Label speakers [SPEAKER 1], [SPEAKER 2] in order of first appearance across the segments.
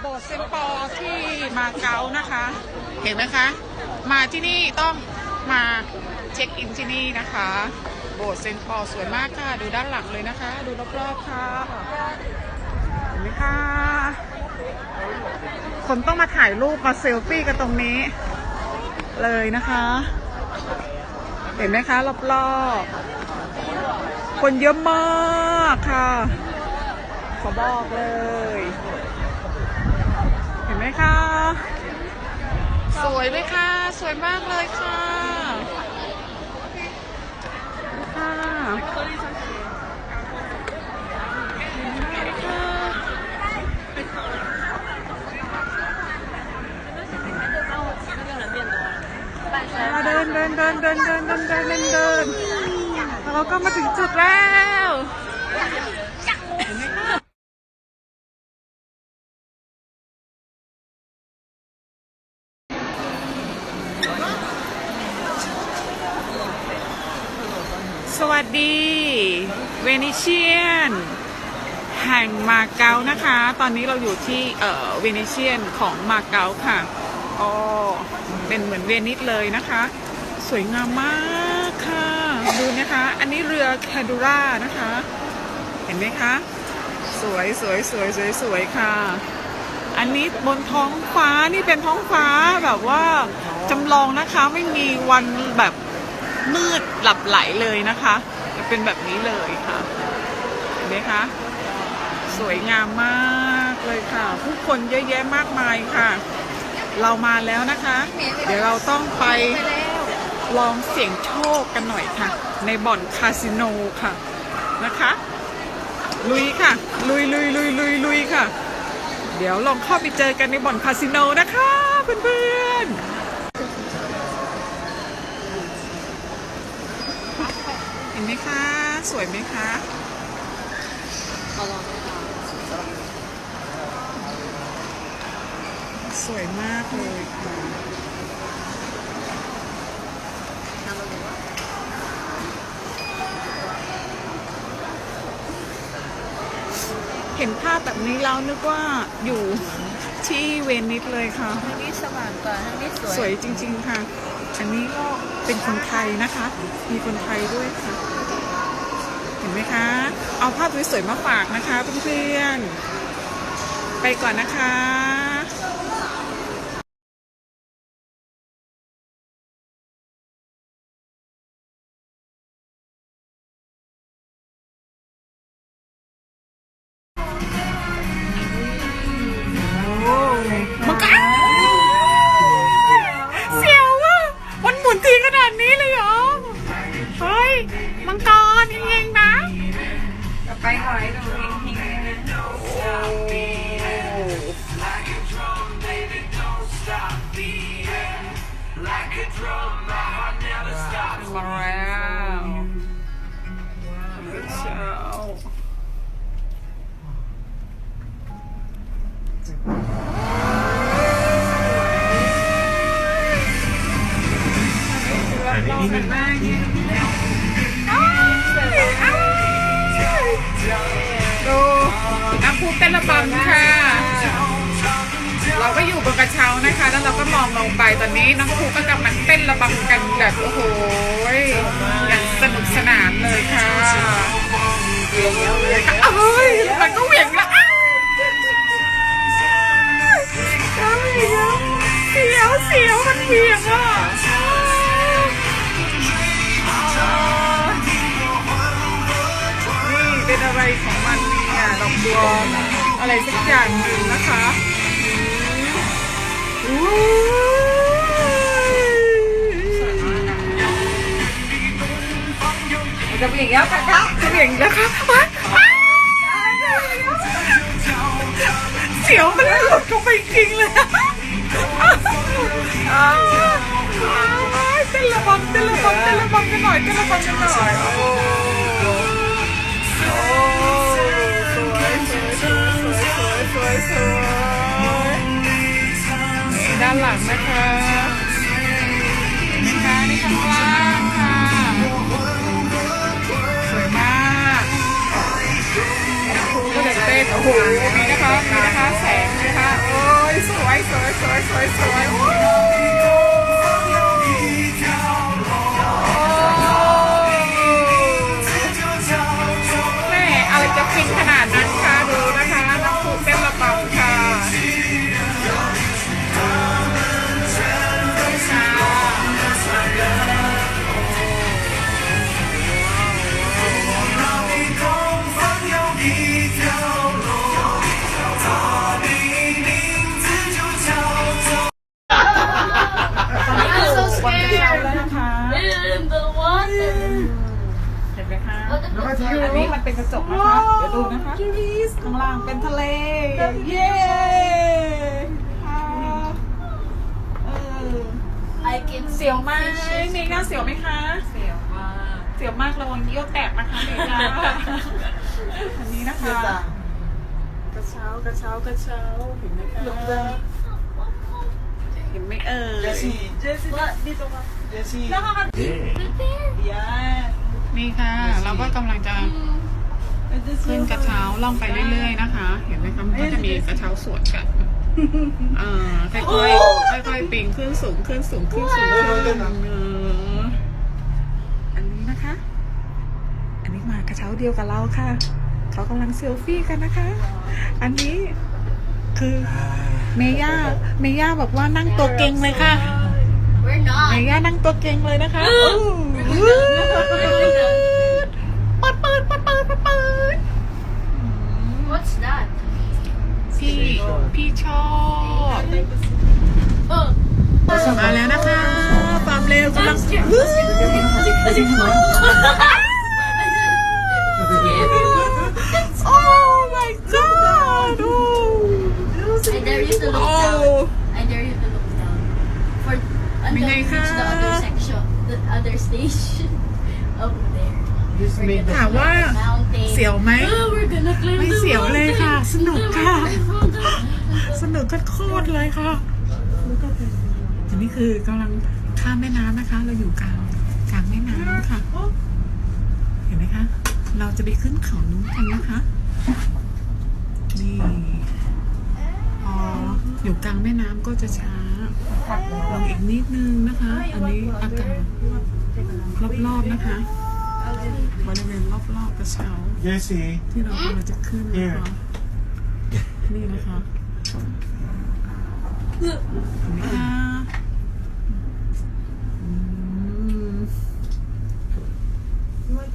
[SPEAKER 1] โบสถ์เซนต์ปอที่มาเก๊านะคะ เห็นไหมคะ มาที่นี่ต้องมาเช็คอินที่นี่นะคะ โบสถ์เซนต์ปอสวยมากค่ะ ดูด้านหลังเลยนะคะ ดูรอบๆค่ะเห็นไหมคะคนต้องมาถ่ายรูปมาเซลฟี่กันตรงนี้ เลยนะคะ เห็นไหมคะรอบๆคนเยอะมากค่ะขอบอกเลย ไหมคะ สวยไหมคะสวยมากเลยค่ะค่ะเห็นไหมคะอ่าเดินเดินเดินเดินเดินเดินเดินเดินเดินแล้วเราก็มาถึงจุดแล้ว เห็นไหมคะ สวัสดีเวนิเชียน แห่งมาเก๊านะคะ ตอนนี้เราอยู่ที่เอ่อเวนิเชียนของมาเก๊าค่ะก็เป็นเหมือนเวนิสเลยนะคะ สวยงามมากค่ะ ดูนะคะ อันนี้เรือแคดูร่านะคะ เห็นไหมคะ สวยสวยสวยสวยสวยค่ะ อันนี้บนท้องฟ้านี่เป็นท้องฟ้าแบบว่าจำลองนะคะไม่มีวันแบบมืดหลับไหลเลยนะคะ จะเป็นแบบนี้เลยค่ะ เห็นไหมคะ สวยงามมากเลยค่ะ ผู้คนเยอะแยะมากมายค่ะ เรามาแล้วนะคะ เดี๋ยวเราต้องไปลองเสี่ยงโชคกันหน่อยค่ะ ในบ่อนคาสิโนค่ะนะคะ ลุยค่ะ ลุยลุยลุยลุยลุยค่ะ เดี๋ยวลองเข้าไปเจอกันในบ่อนคาสิโนนะคะเพื่อนๆ ห็นไหมคะ สวยไหมคะสวยมากเลยค่ะเห็นภาพแบบนี้แล้วนึกว่าอยู่ที่เวนิสเลยค่ะ
[SPEAKER 2] ทางนี้สว่างกว่าทางนี้สวย
[SPEAKER 1] สวยจริง ๆ ค่ะ อันนี้ก็เป็นคนไทยนะคะ มีคนไทยด้วยค่ะเห็น ไหมคะ เอาภาพสวยๆมาฝากนะคะเพื่อนๆ ไปก่อนนะคะ ดูน้ำพุเต้นระบำค่ะ เราก็อยู่บนกระเช้านะคะ แล้วเราก็มองลงไปตอนนี้น้องครูก็กำลังเต้นระบำกันแบบโอ้โหอย่างสนุกสนานเลยค่ะเอ้ยมันก็เหวี่ยงละ ยวเสียวมันเหวี่ยงอะนี่เป็นอะไรของมันเนี่ยดอกบัวอะไรสักอย่างหนึ่งนะคะ
[SPEAKER 2] จะเป็นอย่างนี้ค่ะ
[SPEAKER 1] จะเบี่ยงแล้วค่ะเสียวมันหลุดเข้าไปจริงเลย อ้าวอ้าวเต้นระบำเต้นระบำเต้นระบำกันหน่อยเต้นระบำกันหน่อยโอ้โหโอ้สวยสวยสวยสวยสวยสวยนี่ด้านหลังนะคะนะคะนี่ข้างล่างค่ะสวยมากก็เด็กเต้นโอ้โหมีนะคะมีนะคะแสงนะคะโอ้าง เมย่าเสียวไหมคะ
[SPEAKER 2] เสียวมาก
[SPEAKER 1] เสียวมากระวังเยี่ยวแตกนะคะเมย่าอันนี้นะคะกระเช้ากระเช้ากระเช้าเห็นไหมคะเห็นไหมเอ่ยนี่ค่ะ เราก็กำลังจะขึ้นกระเช้าล่องไปเรื่อยๆนะคะ เห็นไหมคะมันก็จะมีกระเช้าสวนกันอ่าค่อยๆค่อยๆปีนขึ้นสูงขึ้นสูงขึ้นสูงขึ้นเอออั นะคะ อันนี้มากระเช้าเดียวกับเราค่ะ เขากำลังเซลฟี่กันนะคะ อันนี้คือเมย่า เมย่าบอกว่านั่งตัวเก่งเลยค่ะ เมย่านั่งตัวเก่งเลยนะคะปัดเปิดปัดเปิดปัดเปิด
[SPEAKER 3] What's that?
[SPEAKER 1] พี่ พี่ชอบมาแล้วนะคะ เร็วกำลังโอ้ my god โอ้
[SPEAKER 3] I dare you to look
[SPEAKER 1] โอ้
[SPEAKER 3] down. I dare you to look down. For until we
[SPEAKER 1] Minay
[SPEAKER 3] reach the
[SPEAKER 1] ka.
[SPEAKER 3] other section, the other station over there. We're gonna
[SPEAKER 1] ถามว่า
[SPEAKER 3] climb the mountain.
[SPEAKER 1] เสียวไหม
[SPEAKER 3] Oh, we're gonna climb
[SPEAKER 1] ไม่
[SPEAKER 3] the
[SPEAKER 1] เสียวเลยค่ะ
[SPEAKER 3] mountain.
[SPEAKER 1] สนุกค่ะ
[SPEAKER 3] I found out.
[SPEAKER 1] สนุกโคตรๆเลยค่ะอันนี้คือกำลัง ข้ามแม่น้ำนะคะ เราอยู่กลางกลางแม่น้ำค่ะ เห็นไหมคะ เราจะไปขึ้นเขานู้นกันนะคะ นี่พออยู่กลางแม่น้ำก็จะช้าลงอีกนิดนึงนะคะ อันนี้อากาศรอบๆนะคะบริเวณรอบๆกระเช้า
[SPEAKER 4] Jesse,
[SPEAKER 1] ที่เรากำลังจะขึ้นนะคะนี่นะคะเห็นไหมคะอืม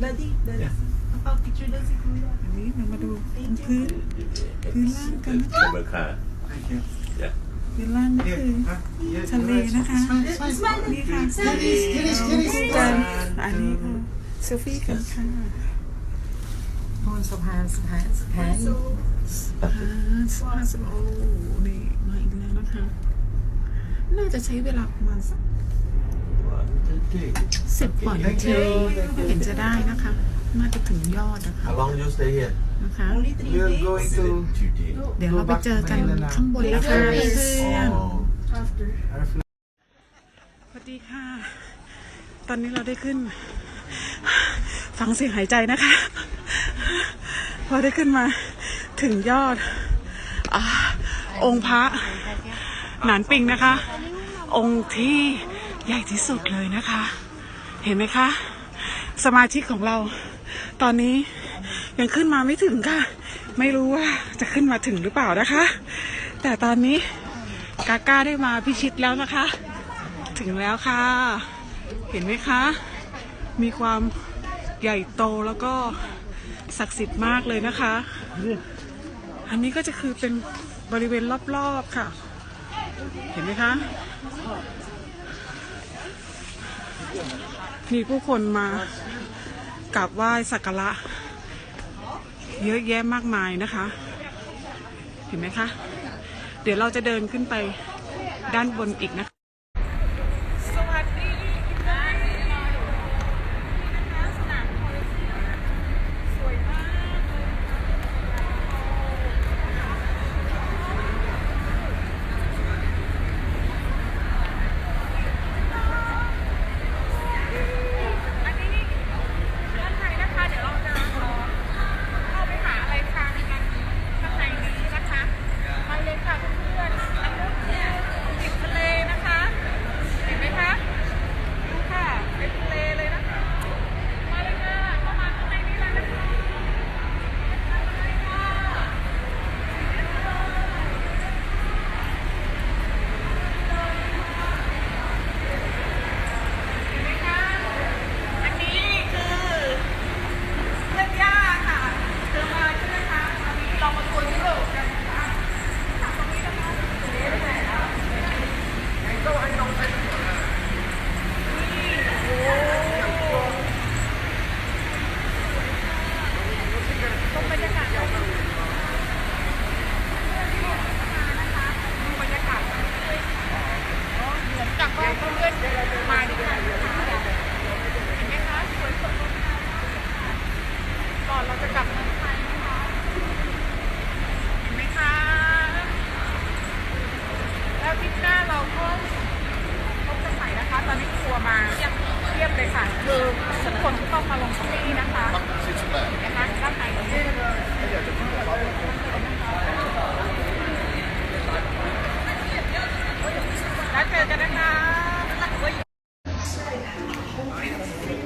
[SPEAKER 5] Daddy, daddy. Apa picture daddy kuya?
[SPEAKER 1] อันนี้เรามาดูพื้น พื้นล่างกันนะคะ
[SPEAKER 6] Camera car. Yeah.
[SPEAKER 1] พื้นล่างนี่คือ
[SPEAKER 4] yes,
[SPEAKER 1] ทะเลนะคะ นี่ค่ะคู่กันอันนี้ค่ะเซลฟี่กันค่ะ
[SPEAKER 5] บนสะพานสะพานสะพาน
[SPEAKER 1] อ่าสปาสโอนี่มาอีกแล้วนะคะ น่าจะใช้เวลาประมาณสัก
[SPEAKER 6] One, two, three.
[SPEAKER 1] สิบกว่านาทีเห็นจะได้นะคะ น่าจะถึงยอดนะคะ
[SPEAKER 6] How long you stay here?
[SPEAKER 1] นะคะ
[SPEAKER 5] Only three
[SPEAKER 4] We are
[SPEAKER 5] days.
[SPEAKER 4] going to
[SPEAKER 6] Two days.
[SPEAKER 1] เดี๋ยวเราไปเจอกันข้างบนแล้วค่ะเพื่อน
[SPEAKER 6] Oh.
[SPEAKER 5] After.
[SPEAKER 4] our flight.
[SPEAKER 1] สวัสดีค่ะ ตอนนี้เราได้ขึ้น ฟังเสียงหายใจนะคะ พอได้ขึ้นมาถึงยอดอาองค์พระหนานปิงนะคะ องค์ที่ ใหญ่ที่สุดเลยนะคะ เห็นไหมคะ สมาชิกของเราตอนนี้ยังขึ้นมาไม่ถึงค่ะ ไม่รู้ว่าจะขึ้นมาถึงหรือเปล่านะคะ แต่ตอนนี้กาก้าได้มาพิชิตแล้วนะคะ ถึงแล้วค่ะ เห็นไหมคะ มีความใหญ่โตแล้วก็ศักดิ์สิทธิ์มากเลยนะคะ อันนี้ก็จะคือเป็นบริเวณรอบๆค่ะ เห็นไหมคะ มีผู้คนมากราบไหว้สักการะเยอะแยะมากมายนะคะ เห็นไหมคะ เดี๋ยวเราจะเดินขึ้นไปด้านบนอีกนะคะ สวัสดีอีกครั้งนี่นะคะสนามโคลอสเซียมสวยมากเลยอันนี้ด้านในนะคะ เดี๋ยวเราจะขอเข้าไปหาอะไรทานกันข้างในนี้นะคะ ไปเลยค่ะเพื่อนๆอันนู้นเนี่ยติดทะเลนะคะ คือ คนที่ต้องมาลงที่นี่นะคะนะคะด้านในแล้วเจอกันนะคะ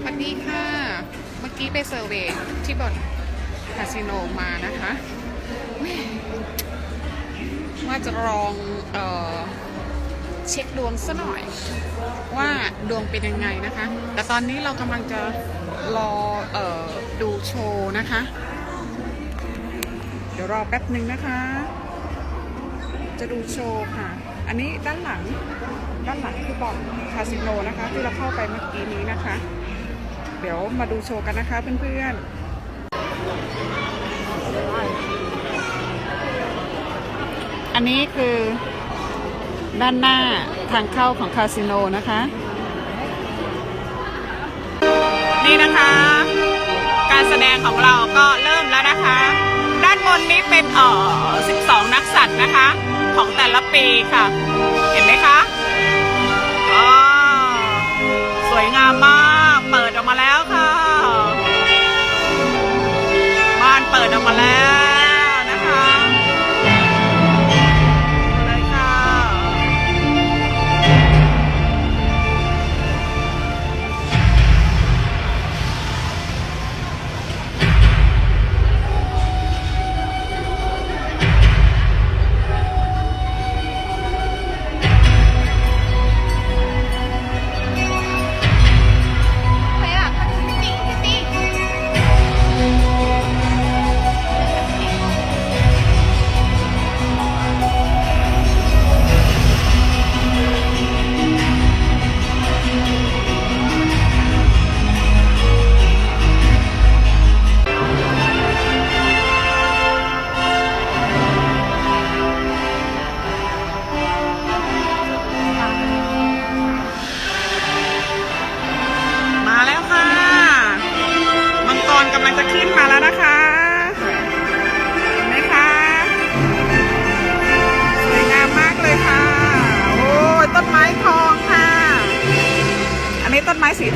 [SPEAKER 1] สวัสดีค่ะ เมื่อกี้ไปเซอร์เวยที่บ่อนคาสิโนมานะคะว่าจะลองเอ่อเช็คดวงซะหน่อย ว่าดวงเป็นยังไงนะคะ แต่ตอนนี้เรากำลังจะ รอเออดูโชว์นะคะ เดี๋ยวรอแป๊บหนึ่งนะคะ จะดูโชว์ค่ะ อันนี้ด้านหลังด้านหลังคือบอกคาสิโนนะคะ ที่เราเข้าไปเมื่อกี้นี้นะคะ เดี๋ยวมาดูโชว์กันนะคะเพื่อนๆ อันนี้คือด้านหน้าทางเข้าของคาสิโนนะคะ นี่นะคะ การแสดงของเราก็เริ่มแล้วนะคะ ด้านบนนี้เป็นเอ่อ 12 นักสัตว์นะคะ ของแต่ละปีค่ะ เห็นไหมคะ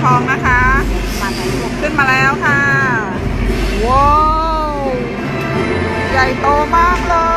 [SPEAKER 1] ทองนะคะ ขึ้นมาแล้วค่ะ ว้าว ใหญ่โตมากเลย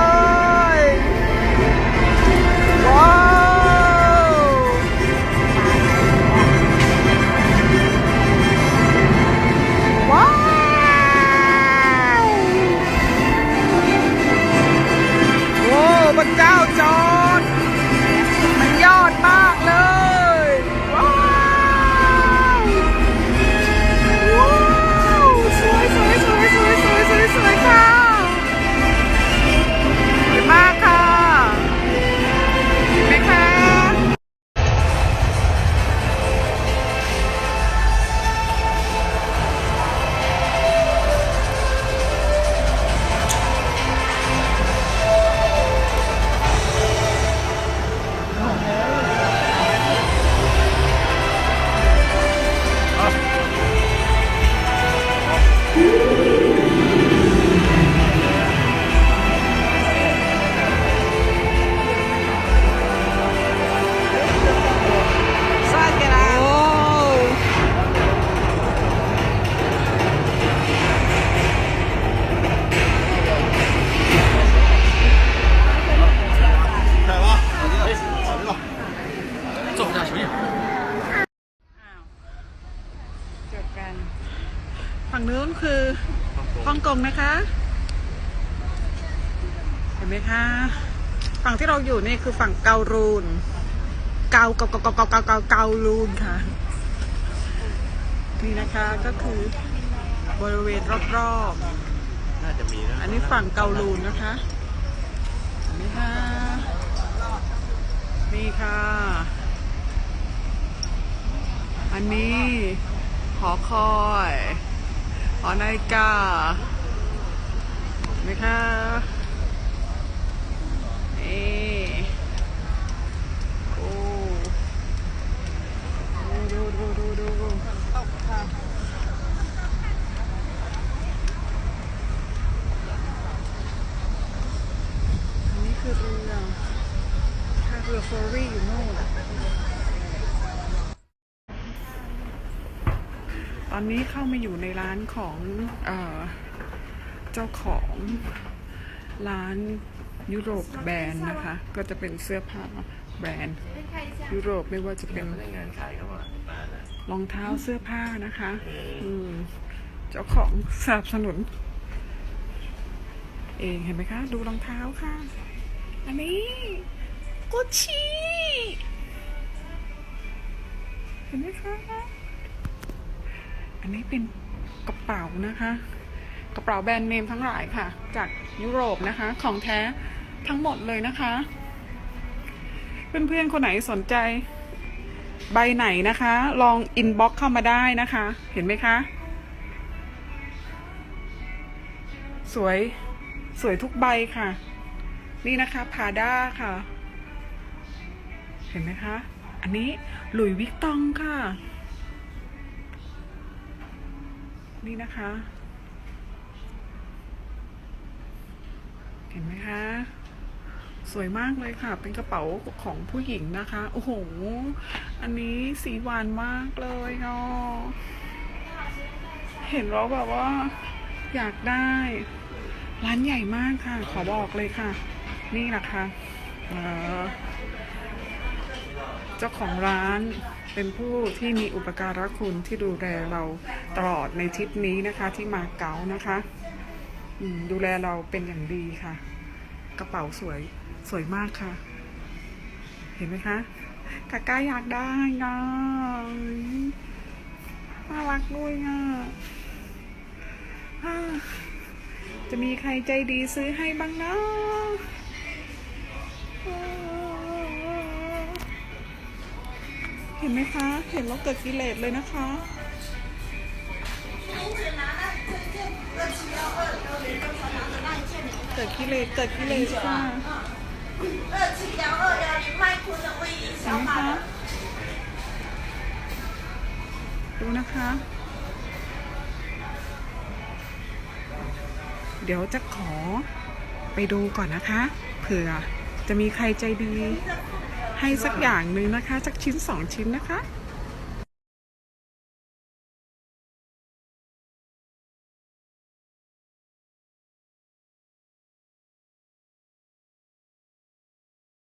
[SPEAKER 1] Música ฝั่งที่เราอยู่นี่คือฝั่งเกาลูน เกาเกาเกาเกาเกาเกาเกาเกาลูนค่ะ นี่นะคะก็คือบริเวณรอบ
[SPEAKER 6] น่าจะมีนะ
[SPEAKER 1] ๆอันนี้ฝั่งเกาลูนนะคะเห็นไหมคะนี่ค่ะ อันนี้หอคอยหอนาฬิกาเห็นไหมคะนี่ โอ้ดูดูดูดูดูค่ะอันนี้คือเรือท่าเรือเฟอร์รี่อยู่โน่นอะอนนี้เข้ามาอยู่ในร้านของเจ้าของร้าน ยุโรปแบรนด์นะคะ ก็จะเป็นเสื้อผ้าแบรนด์ ยุโรปไม่ว่าจะเป็น
[SPEAKER 6] งานขายก็ว่าร
[SPEAKER 1] องเท้าเสื้อผ้านะคะ อืมเจ้าของสนับสนุน เองเห็นไหมคะ ดูรองเท้าค่ะ อันนี้กุชชี่เห็นไหมคะอันนี้เป็นกระเป๋านะคะ กระเป๋าแบรนด์เนมทั้งหลายค่ะ จากยุโรปนะคะ ของแท้ ทั้งหมดเลยนะคะ เพื่อนๆคนไหนสนใจ ใบไหนนะคะ ลองอินบ็อกเข้ามาได้นะคะ เห็นไหมคะ สวยสวยทุกใบค่ะ นี่นะคะพาด้าค่ะ เห็นไหมคะ อันนี้หลุยวิกตองค่ะ นี่นะคะ เห็นไหมคะ สวยมากเลยค่ะ เป็นกระเป๋าของผู้หญิงนะคะ โอ้โห อันนี้สีหวานมากเลยเนาะเห็นแล้วแบบว่า อยากได้ ร้านใหญ่มากค่ะ ขอบอกเลยค่ะ นี่แหละค่ะเอ่อเจ้าของร้านเป็นผู้ที่มีอุปการะคุณที่ดูแลเราตลอดในทริปนี้นะคะ ที่มาเก๊านะคะ ดูแลเราเป็นอย่างดีค่ะ กระเป๋าสวยสวยมากค่ะ เห็นไหมคะกาก้าอยากได้อะน่ารักด้วยอะอ่าจะมีใครใจดีซื้อให้บ้างนะเห็นไหมคะ เห็นแล้วเกิดกิเลสเลยนะคะ เกิดกิเลสเกิดกิเลสค่ะนะคะดูนะคะ เดี๋ยวจะขอไปดูก่อนนะคะ เผื่อจะมีใครใจดีให้สักอย่างหนึ่งนะคะสักชิ้นสองชิ้นนะคะ